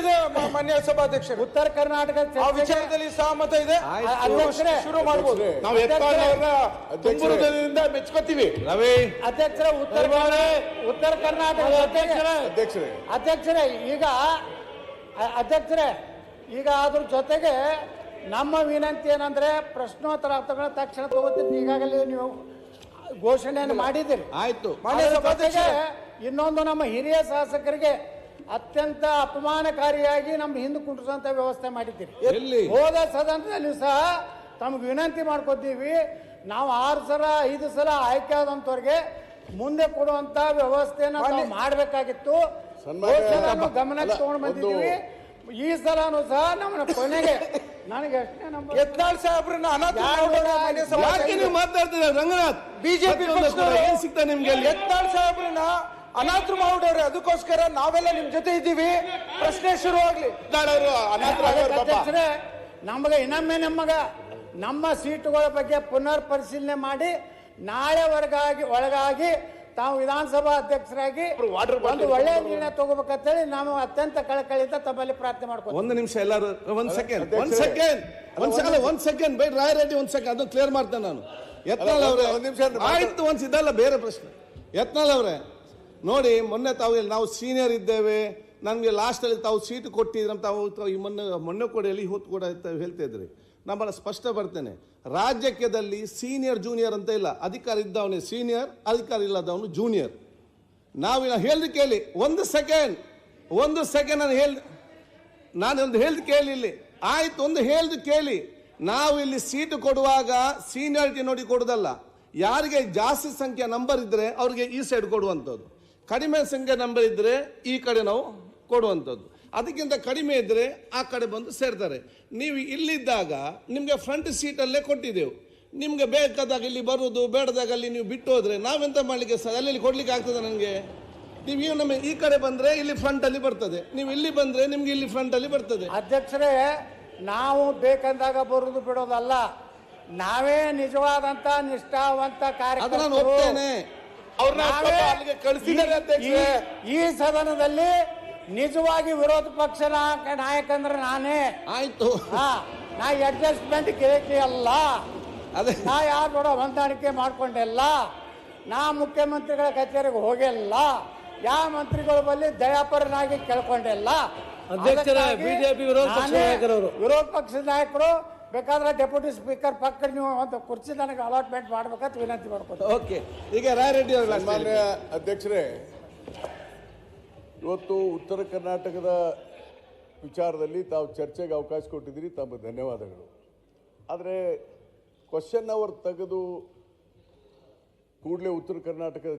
ಇದೆ ಮಾನ್ಯ ಸಭಾಧ್ಯಕ್ಷರು. ಉತ್ತರ ಕರ್ನಾಟಕ ಆ ವಿಚಾರದಲ್ಲಿ ಸಹಮತ ಇದೆ. ಶುರು ಮಾಡಬಹುದು ನಾವು ಮೆಚ್ಕೋತೀವಿ. ರವಿ. ಅಧ್ಯಕ್ಷರ ಉತ್ತರ ಉತ್ತರ ಕರ್ನಾಟಕ ಅಧ್ಯಕ್ಷರೇ. ಅಧ್ಯಕ್ಷರೇ. ಈಗ ಅಧ್ಯಕ್ಷರೇ ಈಗ ಅದ್ರ ಜೊತೆಗೆ ನಮ್ಮ ವಿನಂತಿ ಏನಂದ್ರೆ ಪ್ರಶ್ನೋತ್ತರ ಅರ್ಥಗಳ ತಕ್ಷಣ ತಗೋತೀನಿ ಈಗಾಗಲೇ ನೀವು ಘೋಷಣೆಯನ್ನು ಮಾಡಿದ್ದೀರಿ. ಆಯ್ತು. ಇನ್ನೊಂದು ನಮ್ಮ ಹಿರಿಯ ಶಾಸಕರಿಗೆ ಅತ್ಯಂತ ಅಪಮಾನಕಾರಿಯಾಗಿ ನಮ್ಮ ಹಿಂದೆ ಕುಂಟಿಸುವಂತ ವ್ಯವಸ್ಥೆ ಮಾಡಿದ್ದೀರಿ. ಹೋದ ಸದನದಲ್ಲಿ ಸಹ ತಮ್ಗೆ ವಿನಂತಿ ಮಾಡ್ಕೊತೀವಿ ನಾವು ಆರು ಸಲ ಐದು ಸಲ ಆಯ್ಕೆ ಆದಂತವ್ರಿಗೆ ಮುಂದೆ ಕೊಡುವಂತ ವ್ಯವಸ್ಥೆನ ನಾವು ಮಾಡಬೇಕಾಗಿತ್ತು ಗಮನಕ್ಕೆ ತಗೊಂಡು ಬಂದಿದ್ದೀವಿ. ಈ ಸಲನೂ ಸಹ ನಮ್ಮ ಕೊನೆಗೆ ನನಗೆ ಎಷ್ಟೇ ನಮ್ಮ ಯತ್ನಾಳ್ ಸಾಹೇಬ್ರನ್ನ ಅನಾಥ ಮಾತಾಡ್ತೀರಾ ರಂಗನಾಥ್ ಬಿಜೆಪಿ ಸಿಗ್ತಾ ನಿಮ್ಗೆ ಯತ್ನಾಳ್ ಸಾಹೇಬ್ರನ್ನ ಅನಾಥರು ಮಾಡೋರು ಅದಕ್ಕೋಸ್ಕರ ನಾವೆಲ್ಲ ನಿಮ್ ಜೊತೆ ಇದ್ದೀವಿ. ಪ್ರಶ್ನೆ ಶುರು ಆಗ್ಲಿ. ಎತ್ತಾಳವರು ಅನಾಥರಾಗವ್ರು ಪಾಪ. ಅಧ್ಯಕ್ಷರೇ ನಮಗೆ ಇನ್ನೊಮ್ಮೆ ನಮಗ ನಮ್ಮ ಸೀಟುಗಳ ಬಗ್ಗೆ ಪುನರ್ ಪರಿಶೀಲನೆ ಮಾಡಿ ನಾಳೆ ಹೊರಗಾಗಿ ಒಳಗಾಗಿ ತಾವು ವಿಧಾನಸಭಾ ಅಧ್ಯಕ್ಷರಾಗಿ ಒಂದು ಒಳ್ಳೆಯ ನಿರ್ಣಯ ತಗೋಬೇಕಂತೇಳಿ ನಾವು ಅತ್ಯಂತ ಕಳಕಳಿಯಿಂದ ತಮ್ಮಲ್ಲಿ ಪ್ರಾರ್ಥನೆ ಮಾಡ್ಕೊತೀವಿ. ಒಂದು ನಿಮಿಷ ಎಲ್ಲರೂ ಒಂದ್ ಸೆಕೆಂಡ್ ಒಂದ್. ಸೆಕೆಂಡ್ ಒಂದ್ ಸೆಕೆಂಡ್ ಒಂದ್ ಸೆಕೆಂಡ್ ಬೈ ರಾಯ್ ರೆಡ್ಡಿ ಒಂದ್ ಸೆಕೆಂಡ್ ಅದನ್ನ ಕ್ಲಿಯರ್ ಮಾಡ್ತೇನೆ ನಾನು. ಯತ್ನಾಳ್ ಅವರೇ ಒಂದ್ ನಿಮಿಷ. ಆಯ್ತು ಒಂದ್ ಇದಲ್ಲ ಬೇರೆ ಪ್ರಶ್ನೆ. ಯತ್ನಾಳ್ ಅವರೇ ನೋಡಿ, ಮೊನ್ನೆ ತಾವು ನಾವು ಸೀನಿಯರ್ ಇದ್ದೇವೆ. ನಮಗೆ ಲಾಸ್ಟಲ್ಲಿ ತಾವು ಸೀಟ್ ಕೊಟ್ಟಿದ್ರೆ ತಾವು ಈ ಮೊನ್ನೆ ಮೊನ್ನೆ ಕೂಡ ಎಲ್ಲಿ ಹೊತ್ತು ಕೂಡ ಅಂತ ಹೇಳ್ತಾ ಇದ್ರಿ. ನಮ್ಮನ್ನು ಸ್ಪಷ್ಟ ಬರ್ತೇನೆ. ರಾಜ್ಯಕ್ಕೆದಲ್ಲಿ ಸೀನಿಯರ್ ಜೂನಿಯರ್ ಅಂತ ಇಲ್ಲ. ಅಧಿಕಾರ ಇದ್ದವನೇ ಸೀನಿಯರ್ ಅಧಿಕಾರ ಇಲ್ಲದವನು ಜೂನಿಯರ್ ನಾವಿನ ಹೇಳ್ದು ಕೇಳಿ, ಒಂದು ಸೆಕೆಂಡ್ ಒಂದು ಸೆಕೆಂಡ್ ನಾನು ಹೇಳ್ದೆ ನಾನು ಒಂದು ಹೇಳ್ದು ಕೇಳಿ ಇಲ್ಲಿ. ಆಯ್ತು, ಒಂದು ಹೇಳ್ದು ಕೇಳಿ. ನಾವು ಇಲ್ಲಿ ಸೀಟು ಕೊಡುವಾಗ ಸೀನಿಯಾರಿಟಿ ನೋಡಿ ಕೊಡೋದಲ್ಲ. ಯಾರಿಗೆ ಜಾಸ್ತಿ ಸಂಖ್ಯೆ ನಂಬರ್ ಇದ್ರೆ ಅವ್ರಿಗೆ ಈ ಸೈಡ್ ಕೊಡುವಂಥದ್ದು. ಕಡಿಮೆ ಸಂಖ್ಯೆ ನಂಬರ್ ಇದ್ದರೆ ಈ ಕಡೆ ನಾವು ಕೊಡುವಂಥದ್ದು. ಅದಕ್ಕಿಂತ ಕಡಿಮೆ ಇದ್ದರೆ ಆ ಕಡೆ ಬಂದು ಸೇರ್ತಾರೆ. ನೀವು ಇಲ್ಲಿದ್ದಾಗ ನಿಮಗೆ ಫ್ರಂಟ್ ಸೀಟಲ್ಲೇ ಕೊಟ್ಟಿದ್ದೆವು. ನಿಮಗೆ ಬೇಕಾದಾಗ ಇಲ್ಲಿ ಬರುವುದು ಬೇಡದಾಗ ಅಲ್ಲಿ ನೀವು ಬಿಟ್ಟು ಹೋದರೆ ನಾವೆಂತ ಮಾಡಲಿಕ್ಕೆ ಸರ್ ಅಲ್ಲಿ ಕೊಡಲಿಕ್ಕೆ ಆಗ್ತದೆ ನನಗೆ? ನೀವು ಈಗ ನಮ್ಮ ಈ ಕಡೆ ಬಂದರೆ ಇಲ್ಲಿ ಫ್ರಂಟಲ್ಲಿ ಬರ್ತದೆ. ನೀವು ಇಲ್ಲಿ ಬಂದರೆ ನಿಮಗೆ ಇಲ್ಲಿ ಫ್ರಂಟಲ್ಲಿ ಬರ್ತದೆ. ಅಧ್ಯಕ್ಷರೇ ನಾವು ಬೇಕಂದಾಗ ಬರುವುದು ಬಿಡೋದಲ್ಲ. ನಾವೇ ನಿಜವಾದಂಥ ನಿಷ್ಠಾವಂತ ಅದು ಈ- ಸದನದಲ್ಲಿ ನಿಜವಾಗಿ ವಿರೋಧ ಪಕ್ಷ ನಾಯಕ ಅಂದ್ರೆ ನಾನೇ. ಆಯ್ತು. ಹಾ ನಾ ಅಡ್ಜಸ್ಟ್ಮೆಂಟ್ ಕೇಳಿ ಅಲ್ಲ. ಅದೇ. ನಾ ಯಾರು ಕೂಡ ಹೊಂದಾಣಿಕೆ ಮಾಡ್ಕೊಂಡಿಲ್ಲ ನಾ ಮುಖ್ಯಮಂತ್ರಿಗಳ ಕಚೇರಿಗೆ ಹೋಗಿಲ್ಲ ಯಾವ ಮಂತ್ರಿಗಳ ಬಳಿ ದಯಾಪರನಾಗಿ ಕೇಳ್ಕೊಂಡಿಲ್ಲ ಅಧ್ಯಕ್ಷರೇ, ಅದಕ್ಕಾಗಿ ಬಿಜೆಪಿ ವಿರೋಧ ಪಕ್ಷದ ನಾನೇ ನಾಯಕರವರು. ವಿರೋಧ ಪಕ್ಷದ ನಾಯಕರು ಬೇಕಾದ್ರೆ ಡೆಪ್ಯೂಟಿ ಸ್ಪೀಕರ್ ಪಕ್ಕ ನೀವು ಒಂದು ಕುರ್ಚಿ ನನಗೆ ಅಲಾಟ್ಮೆಂಟ್ ಮಾಡ್ಬೇಕಂತ ವಿನಂತಿ ಮಾಡ್ಕೊತೀನಿ. ಓಕೆ ಈಗ ರಾಯರೆಡ್ಡಿ ಅವ್ರ ಸನ್ಮಾನ್ಯ ಅಧ್ಯಕ್ಷರೇ ಇವತ್ತು ಉತ್ತರ ಕರ್ನಾಟಕದ ವಿಚಾರದಲ್ಲಿ ತಾವು ಚರ್ಚೆಗೆ ಅವಕಾಶ ಕೊಟ್ಟಿದ್ದೀರಿ ತಮ್ಮ ಧನ್ಯವಾದಗಳು. ಆದರೆ ಕ್ವಶನ್ ಅವರ್ ತೆಗೆದು ಕೂಡಲೇ ಉತ್ತರ ಕರ್ನಾಟಕದ